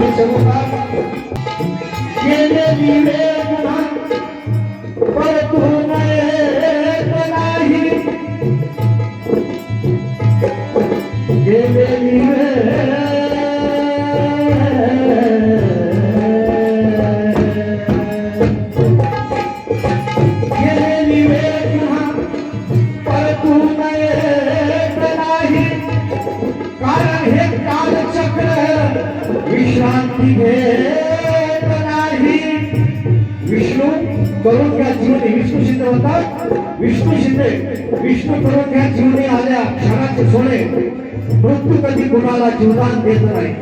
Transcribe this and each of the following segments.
गेलेली होतात विष्णू सिद्धे विष्णू घ्या जीवने आल्या क्षणाचे सोने मृत्यू कधी गुणाला जीवदान देत नाही.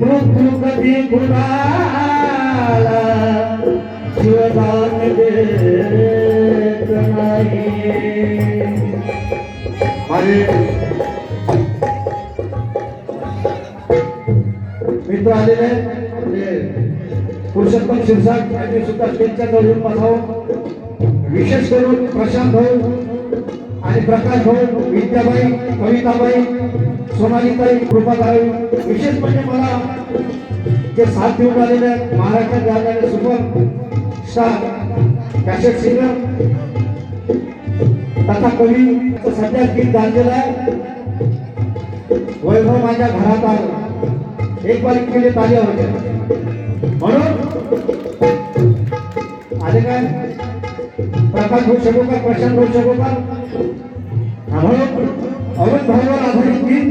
मृत्यू कधी गुणाला जीवदान देत नाही. मित्र आलेले. म्हणजे पुरुषोत्तम शिरसाट यांनी सुद्धा स्टेजच्या जवळून बसावं. विशेष करून प्रशांत भाऊ आणि प्रकाश भाऊ विद्याबाई कविताबाई सोनालीताई कृपाताई विशेष म्हणजे मला जे साथ देऊन आलेले आहेत महाराष्ट्रात झालेले सुपर स्टार कॅसेट सिंगर तथा कवी सध्या गीत गाजलेलं आहे. वैभव माझ्या घरात आलं. एक बारीक केले ताज्या होत्या म्हणून आले काय? प्रकाश होऊ शकू का प्रशांत होऊ शकू का हा, म्हणून अरुण आधारित गीत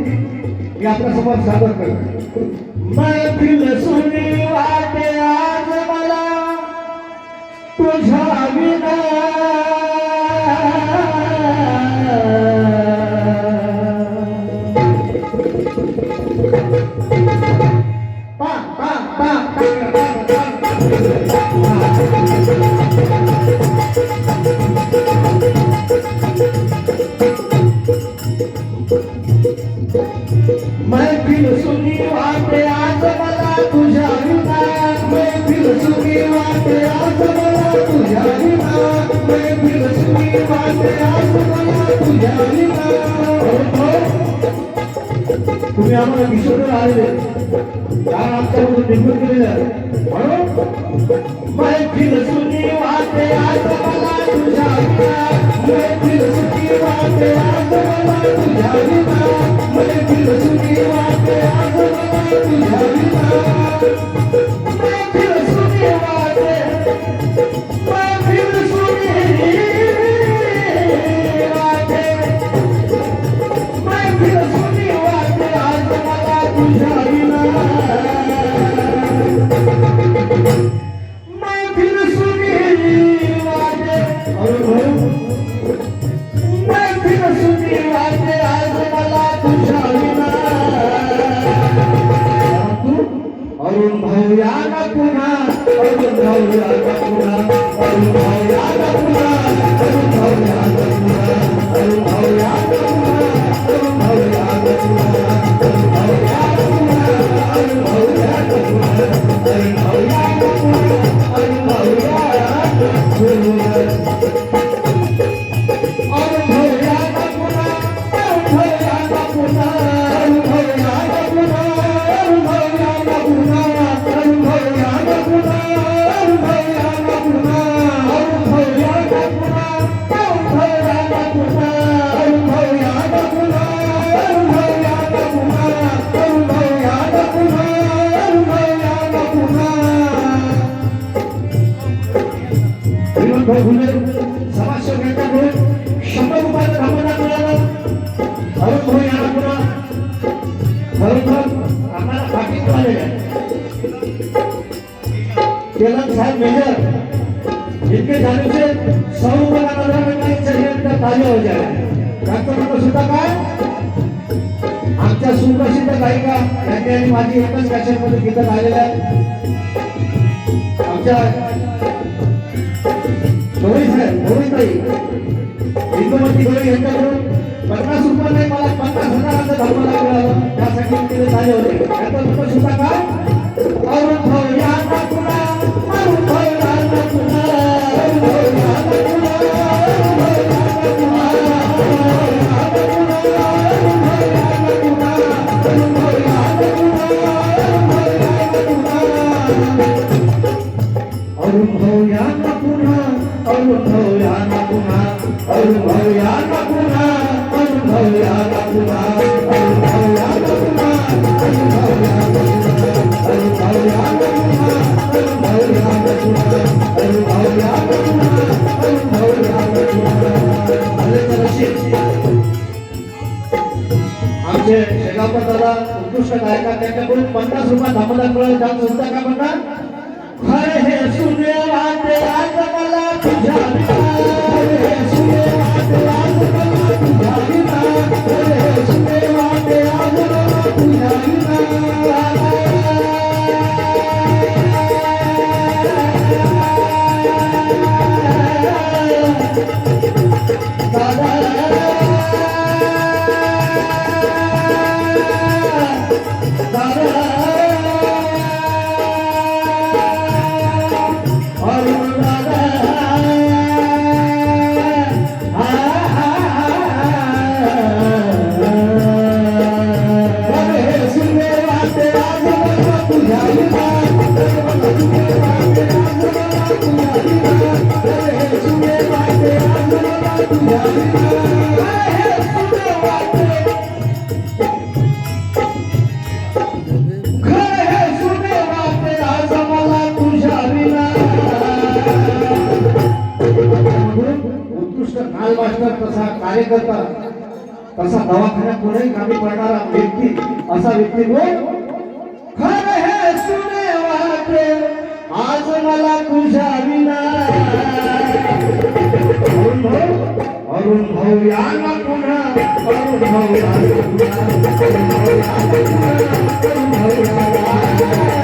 मी आपल्यासमोर सादर करतो सुनी वाटे आज मला तुझ्या विना. तुम्ही आम्हाला विसरून आलेले. कारण आमच्याकडून निघून गेलेले म्हणून मैफिल सुनी वाटे आज मला तुझ्या वाटे आज मला तुझ्या वाटे आज मला तुझ्या फुले समाजसेवकांकडून शंभर झाले ते ताजे हो जाय डॉक्टरांना सुद्धा काय? आमच्या सुप्रसिद्ध गायिका यांनी आणि माझी एकच कॅशनमध्ये गीतं आहे. आमच्या ठेवलं यांच्याकडून पन्नास रुपयाला मला पन्नास हजाराचा धर्म लागला. त्यासाठी केले झाले होते. त्याचा सुद्धा काय उत्कृष्ट गायक त्यांच्याकडून पन्नास रुपये थांबला मिळेल जात होता का म्हणा हर हे सुने वाटे आज मला तुझ्या हे सुने वाटे आज मला तुझ्या हे सुने वाटे आज मला तुझ्या अरुण भव्याना पुनः अरुण भव्याना अरुण भव्याना अरुण भव्याना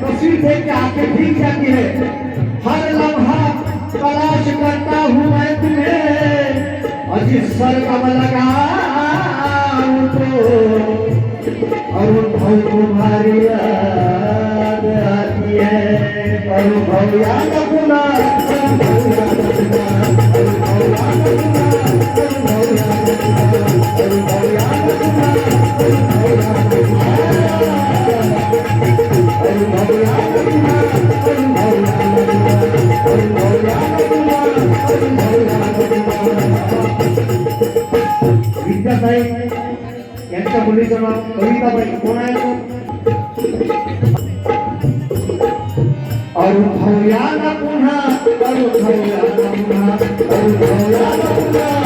तस्वीर देख के आँखें भीग जाती है। हर लम्हा तलाश करता हूँ मैं तुम्हें। और जिस सर कब लगाऊँ तो अनुभव तुम्हारी याद आती है। अनुभव याद अपना अनुभव विद्यासाहेब यांच्या मुलीचं नाव कविताबाई. कोण आहे अनुभवया ना पुन्हा अनुभवया ना पुन्हा अनुभवया ना पुन्हा.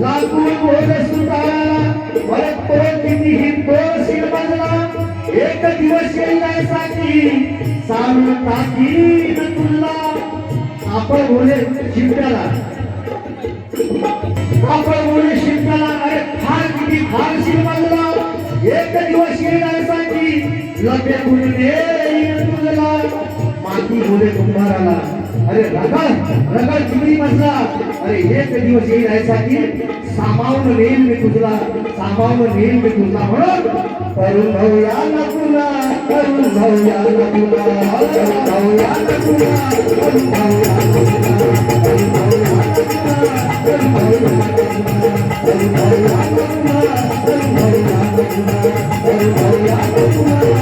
लालपुरी मोहनसूर काळाला परत परत किती ही शिर बांधला एक दिवस येण्यासाठी सामन ताकीद तुला. आपण बोले शिंप्याला आपण बोले शिंप्याला अरे फार किती फार शिर शिरबाजला एक दिवस येण्यासाठी लभ्य कुणी तुझला माती बोले कुंभाराला. अरे रगड रगड चिमणी बसला अरे एक दिवस येईल येण्यासाठी सामावून नेईल मी तुझला सामावून नेईल मी तुझला म्हणून. करून भाऊया तुला करून भाऊया तुला करून भाऊया तुला करून भाऊया तुला करून भाऊया तुला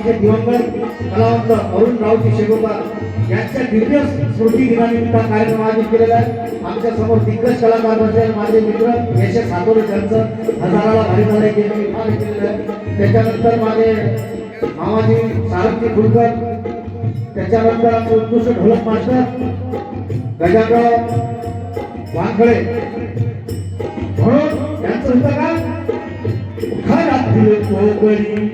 धम्मसेवा दिवंगत कलावंत अरुण रावजी शेगोपाल यांच्या दिव्य स्मृती दिनानिमित्त कार्यक्रम आयोजित केलेला आहे. आमच्यासमोर दिग्गज कलाकार बसलेले माझे मित्र यशस सातोरे त्यांचं हजाराला भारी झाले केलेलं आहे. त्याच्यानंतर माझे मामाजी सारंगी फुलकर त्याच्यानंतर आमचे उत्कृष्ट ढोलक मास्टर गजानराव वानखळे. म्हणून यांचं होतं का घरातील कोकणी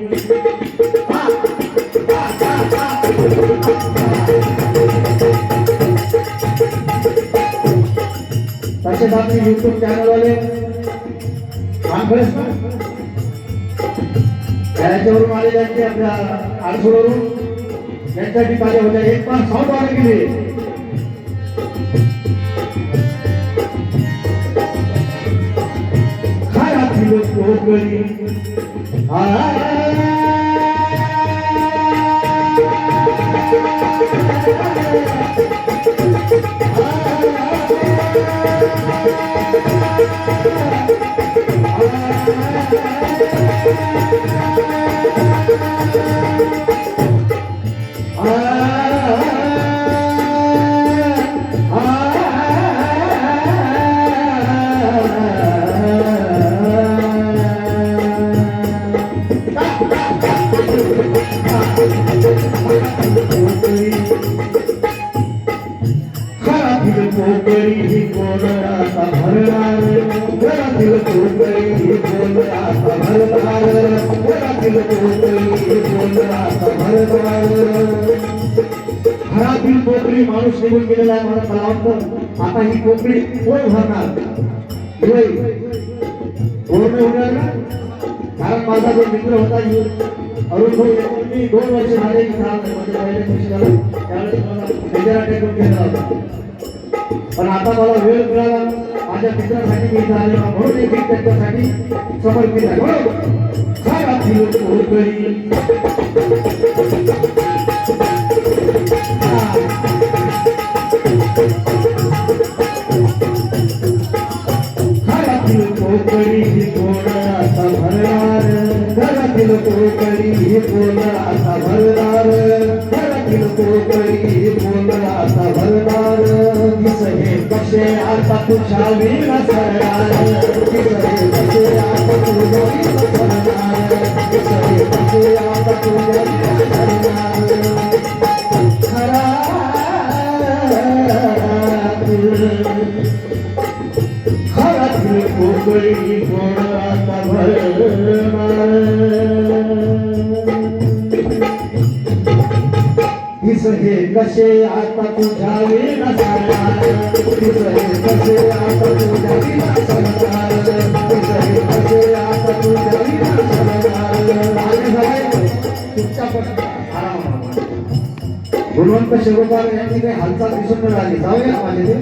সাথে সাথে ইউটিউব চ্যানেল হলে चौर वाले जाके अपना आठसो जनता की पाले हो जाए एक बार सौ वाले के लिए हर आदमी लोग बहुत गरीब हाँ घरातील कोकणी माणूस निघून गेलेला आहे मला कलावंत आता ही कोकणी कोण भरणार? कोण होणार कारण माझा जो मित्र होता अरुण भाऊ मी दोन वर्ष झाले म्हणजे त्यावेळेस मला होता. पण आता मला वेळ मिळाला. माझ्या मित्रासाठी मी इथं आलेलो म्हणून एक गीत त्यांच्यासाठी समर्पित आहे म्हणून आता तुझ्या वीर सरणार दिस हे कसे आता तुझ्या वीर सरणार दिस हे कसे आता तुझ्या विना कसे आता तुझ्या विना कसे आता तुझ्या विना गुणवंत शिवकार यांची काही हालचाल दिसून राहिली. जाऊया माझे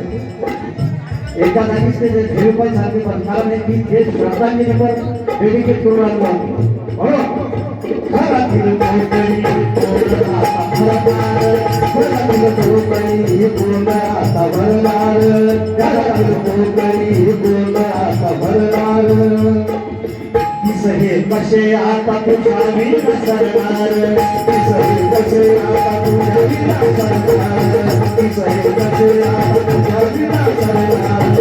एका जागीच ते झेलपाई सारखे पण कारण हे गीत हे श्रद्धांजली डेडिकेट करून आणलो. आता भरणार कसे आता तुझ्या विना सरणार. कसे आता तुझ्या विना सरणार. कसे आता तुझ्या विना सरणार.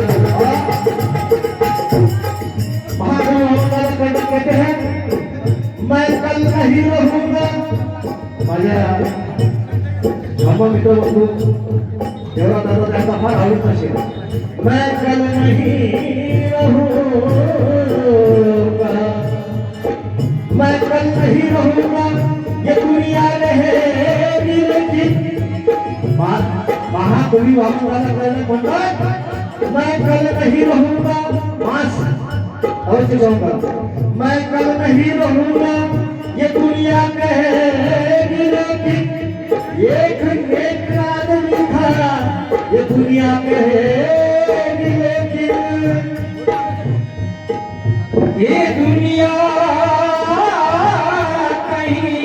मैं कल नहीं रहूंगा माझ्या धर्म मित्र बंधू देवरा दादा. त्यांचा फार आवडत मैं कल नहीं रहूंगा मैं कल नहीं रहूंगा ये दुनिया रहेगी लेकिन महाकवी वामनदादा कळलं म्हणतात मैं कल नहीं रहूंगा मास अवश्य जाऊंगा मैं कल नहीं रहूंगा ये दुनिया कहेगी लेकिन एक एक आदमी ये दुनिया कहेगी लेकिन ये दुनिया कहीं।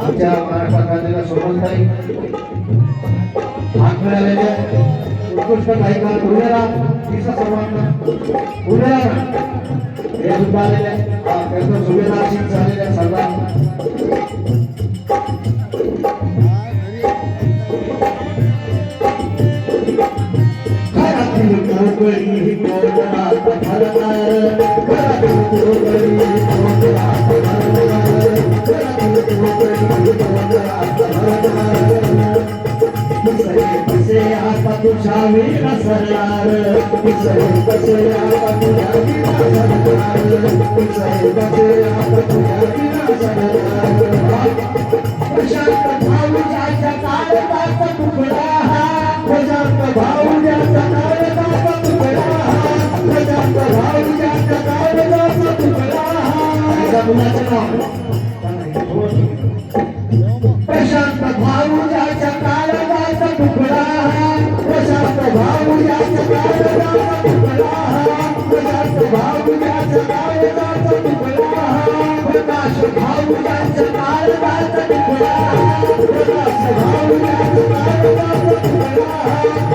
आमच्या मराठा काँग्रेसला सोबतताई हात मिळालेल्या उत्कृष्ट गायिका उर्मिला तिचा सर्वांना उर्मिला हे सुद्धा आलेल्या त्यांचं सुभेदार सिंग झालेल्या सर्वांना प्रशांत भाऊजाच्या काळजाचा तुकडा प्रशांत भाऊजाच्या काळजाचा तुकडा प्रशांत भाऊजाच्या काळजाचा तुकडा प्रकाश भाऊजाच्या काळजाचा तुकडा प्रकाश भाऊजाच्या काळजाचा तुकडा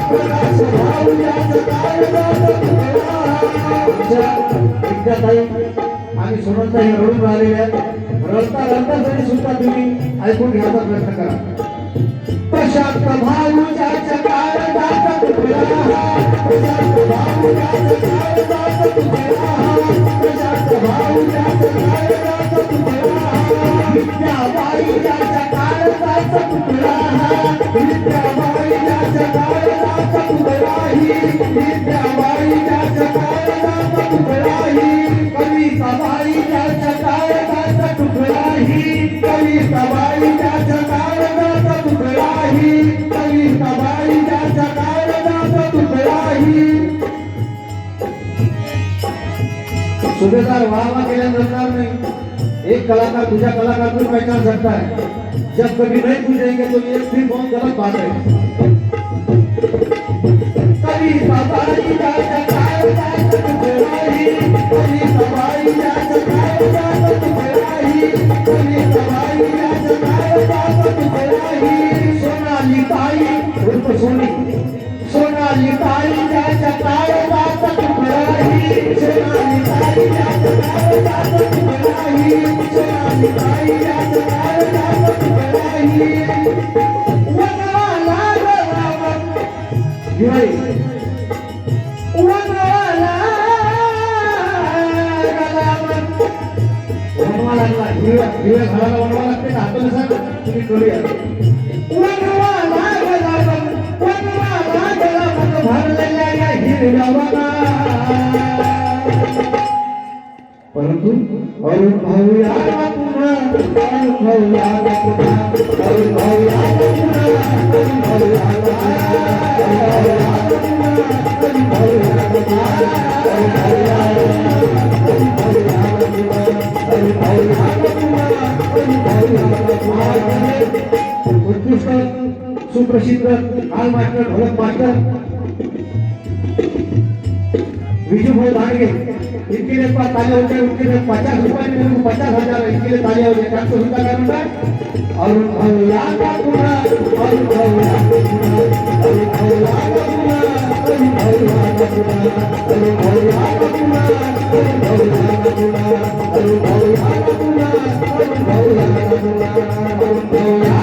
प्रकाश भाऊजाच्या काळजाचा तुकडा विद्याताई. आणि सोनताई रडून राहिलेल्या रडता रडता जरी सुद्धा तुम्ही ऐकून घ्यायचा प्रयत्न करा प्रशांत भाऊजाच्या काळजाचा तुकडा प्रशांत चकार काळजाचा तुकडा प्रशांत भाऊजाच्या काळजाचा तुकडा विद्याबाईजाच्या काळजाचा तुकडा चकार काळजाचा तुकडा ही विद्याबाईजाच्या काळजाचा सुभेदार व्हावा केल्या जमणार नाही. एक कलाकार तुझ्या कलाकार को पहचान सकता है जब कभी नहीं पूछेंगे तो ये फिर बहुत गलत बात है हिरव्या हिरव्या झाडाला वनवा लागते ना आपण सांग तुम्ही करूया और और भैया सुप्रसिद्ध काल मास्टर भगत मास्टर विजू भाई धागे इनके लिए ताली हो जाए उनके लिए पचास रुपए में उनको पचास हजार इनके लिए ताली हो जाए एक सौ रुपया का रुपए और भैया का गुना और भैया और भैया का गुना और भैया का गुना और भैया का गुना और भैया का गुना और भैया का गुना और भैया का गुना और भैया